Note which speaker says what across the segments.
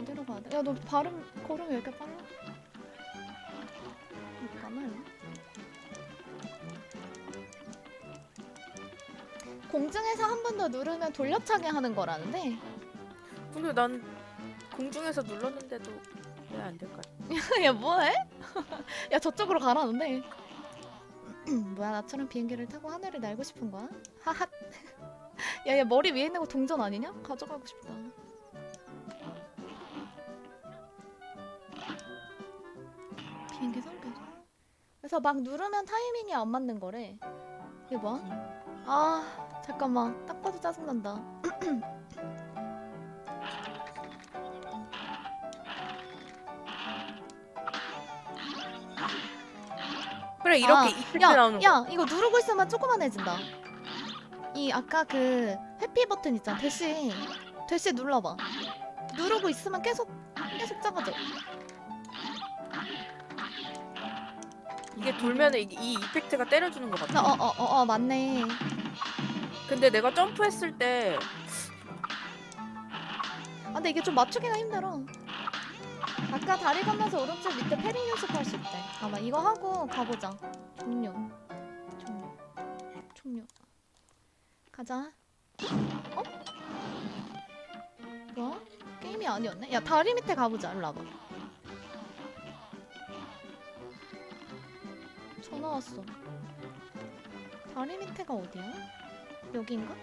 Speaker 1: 어디로 가야 돼? 야 너 발음 걸음이 왜 이렇게 빨라? 잠깐만. 공중에서 한 번 더 누르면 돌려차기 하는 거라는데
Speaker 2: 근데 난 공중에서 눌렀는데도 왜 안 될까?
Speaker 1: 야 뭐해? 야 저쪽으로 가라는데 뭐야 나처럼 비행기를 타고 하늘을 날고 싶은 거야? 하핫 야야 머리 위에 있는 거 동전 아니냐? 가져가고 싶다 비행기 성격 그래서 막 누르면 타이밍이 안 맞는 거래. 이게 뭐야? 아 잠깐만. 딱 봐도 짜증난다.
Speaker 2: 그래 이렇게
Speaker 1: 아,
Speaker 2: 이펙트
Speaker 1: 야,
Speaker 2: 나오는 거.
Speaker 1: 야. 이거 누르고 있으면 조그만해진다. 이 아까 그 회피 버튼 있잖아. 대시 대시 눌러봐. 누르고 있으면 계속 계속 작아져
Speaker 2: 이게 돌면은 이, 이 이펙트가 때려주는 것 같아.
Speaker 1: 어어어 어, 어, 맞네.
Speaker 2: 근데 내가 점프했을 때
Speaker 1: 아 근데 이게 좀 맞추기가 힘들어. 아까 다리 건너서 오른쪽 밑에 패링 연습할 수 있대. 아마 이거 하고 가보자. 종료. 종료. 종료. 가자. 어? 뭐야? 게임이 아니었네? 야 다리 밑에 가보자 일로 와봐 전화 왔어 다리 밑에가 어디야? 여기인가?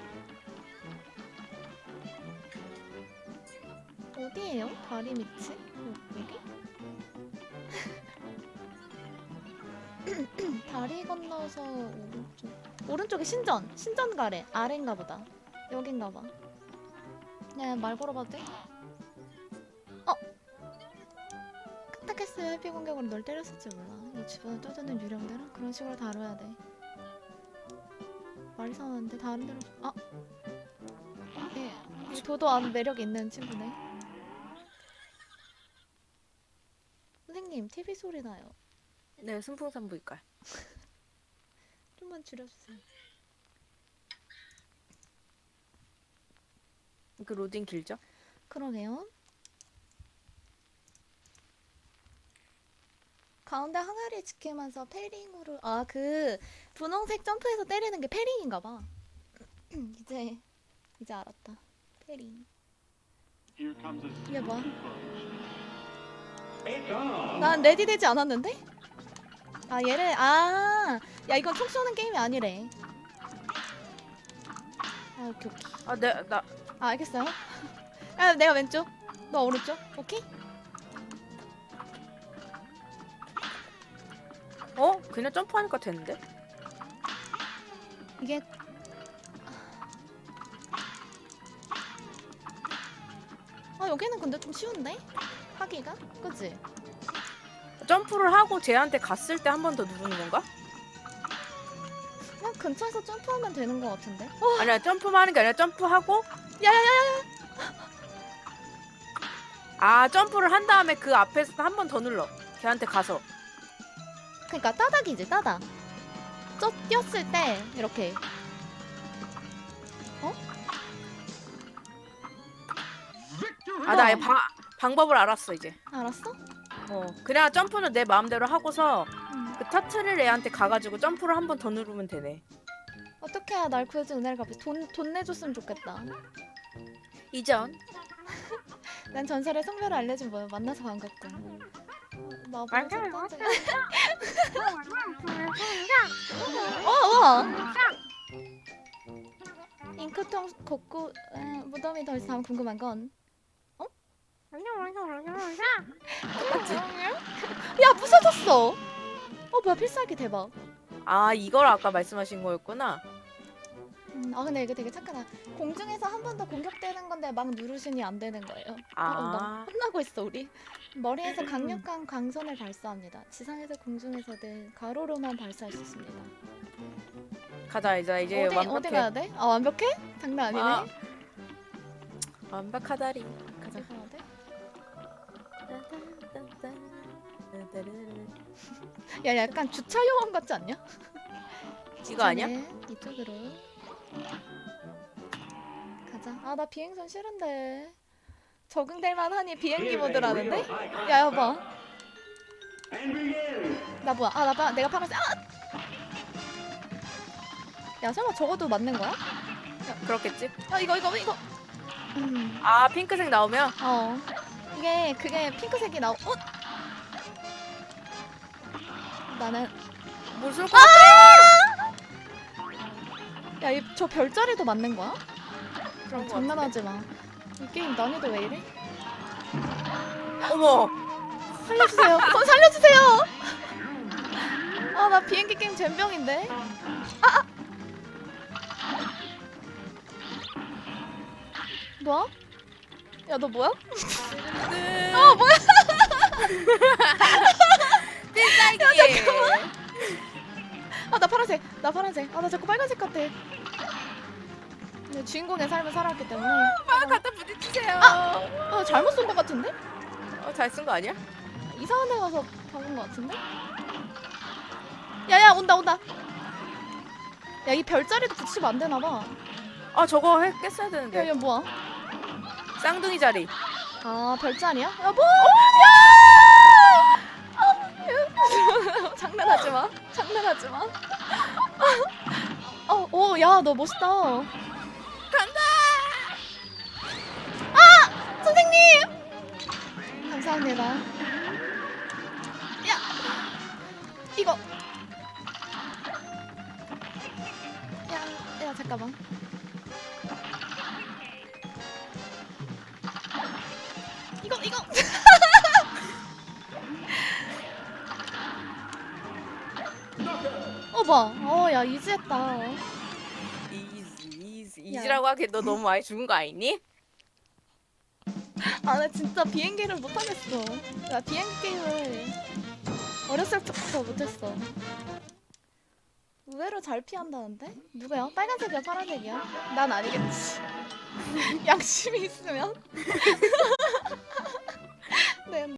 Speaker 1: 어디예요? 다리 밑이? 여- 여기? 다리 건너서 오른쪽 오른쪽에 신전 신전 가래 아래인가 보다 여긴가 봐 야, 말 걸어봐도 돼? 카타케스 회피 공격으로 널 때렸을지 몰라 이 주변을 떠드는 유령들은 그런 식으로 다뤄야 돼 말이 상하는데 다른 데로 아 예, 이 도도 안 매력 있는 친구네 선생님 TV 소리 나요
Speaker 2: 네 승풍산부일까.
Speaker 1: 좀만 줄여주세요
Speaker 2: 그 로딩 길죠?
Speaker 1: 그러게요. 가운데 항아리 지키면서 패링으로 아 그 분홍색 점프해서 때리는 게 패링인가 봐. 이제 이제 알았다.
Speaker 3: a
Speaker 1: 이게 뭐야? 난 레디 되지 않았는데? 아 얘를 아, 야 이건 총 쏘는 게임이 아니래. 아 오케이 오케이.
Speaker 2: 아 내 나
Speaker 1: 아 알겠어요. 아 내가 왼쪽, 너 오른쪽. 오케이?
Speaker 2: 어? 그냥 점프하니까 되는데?
Speaker 1: 이게 아 여기는 근데 좀 쉬운데 하기가 그치?
Speaker 2: 점프를 하고 쟤한테 갔을 때 한 번 더 누르는 건가?
Speaker 1: 그냥 근처에서 점프하면 되는 것 같은데 어
Speaker 2: 아니야 점프만 하는 게 아니라 점프하고
Speaker 1: 야야야야
Speaker 2: 아 점프를 한 다음에 그 앞에서 한 번 더 눌러. 걔한테 가서.
Speaker 1: 그러니까 따닥이지 따닥 쪄 뛰었을 때 이렇게
Speaker 3: Victory.
Speaker 2: 아나방 방법을 알았어 이제.
Speaker 1: 알았어?
Speaker 2: 어 그냥 점프는 내 마음대로 하고서
Speaker 1: 응.
Speaker 2: 그 터트릴 애한테 가가지고 점프를 한 번 더 누르면 되네.
Speaker 1: 어떻게 해야 날 구해줘 은혜를 갚지 돈, 돈 내줬으면 좋겠다
Speaker 2: 이전.
Speaker 1: 난 전설의 성별을 알려준 뭐야 만나서 반갑군 마법
Speaker 2: 맞아요,
Speaker 1: 어, 와! 잉크통 걷고 에, 무덤이 더 이상 궁금한 건 똑같지? 야 부서졌어! 어 뭐야 필살기 대박
Speaker 2: 아 이걸 아까 말씀하신 거였구나.
Speaker 1: 음, 아 근데 이거 되게 착하다 공중에서 한 번 더 공격되는 건데 막 누르시니 안 되는 거예요
Speaker 2: 아.
Speaker 1: 어, 나 혼나고 있어 우리 머리에서 강력한 광선을 발사합니다 지상에서 공중에서는 가로로만 발사할 수 있습니다
Speaker 2: 가자 이제 이제
Speaker 1: 어디,
Speaker 2: 완벽해.
Speaker 1: 어디 가야 돼? 아 완벽해? 장난 아니네
Speaker 2: 아. 완벽하다리.
Speaker 1: 가자 가야 돼? 야 약간 주차 요원 같지 않냐?
Speaker 2: 이거 아니야?
Speaker 1: 네, 이쪽으로 가자. 아 나 비행선 싫은데. 적응될 만하니 비행기 모드라는데? 야 여봐 나 뭐야 아나봐 내가 파란색 아! 야 설마 저것도 맞는 거야?
Speaker 2: 그렇겠지?
Speaker 1: 아 이거 이거 이거 음,
Speaker 2: 아 핑크색 나오면
Speaker 1: 어 이게 그게 핑크색이 나오 어? 나는
Speaker 2: 무슨
Speaker 1: 아! 야이저 별자리도 맞는 거야?
Speaker 2: 거
Speaker 1: 장난하지 마. 이 게임 난이도 왜 이래?
Speaker 2: 어머
Speaker 1: 살려주세요. 저 살려주세요. 아 나 비행기 게임 젬병인데. 아, 아. 뭐야? 야 너 뭐야?
Speaker 2: 어 뭐야 필살기
Speaker 1: 아나 파란색. 나 파란색. 아 나 자꾸 빨간색 같아. 내 주인공의 삶을 살아왔기 때문에.
Speaker 2: 아 갖다 부딪히세요
Speaker 1: 어 잘못 쏜 것 같은데?
Speaker 2: 어, 잘 쓴 거 아니야?
Speaker 1: 이상한 데 가서 박은 것 같은데? 야야 온다 온다. 야 이 별자리도 붙이면 안 되나 봐.
Speaker 2: 아 저거 해, 깼어야 되는데
Speaker 1: 야, 얘 뭐야?
Speaker 2: 쌍둥이 자리
Speaker 1: 아, 별자리야? 여보! 야! 아, 장난하지 마. 장난하지 마. 어, 오, 야, 너 멋있다.
Speaker 2: 간
Speaker 1: 선생님! 감사합니다. 야! 이거. 야, 야, 잠깐만. 이거, 이거! 어, 봐. 어, 야, 이지했다.
Speaker 2: 이지 이지
Speaker 1: 야.
Speaker 2: 이지라고 하기엔 너 너무 많이 죽은 거 아니니?
Speaker 1: 아, 나 진짜 비행기를 못하겠어. 나 비행기 게임을 어렸을 때부터 못했어. 의외로 잘 피한다는데? 누구야? 빨간색이야, 파란색이야? 난 아니겠지. 양심이 있으면? 네,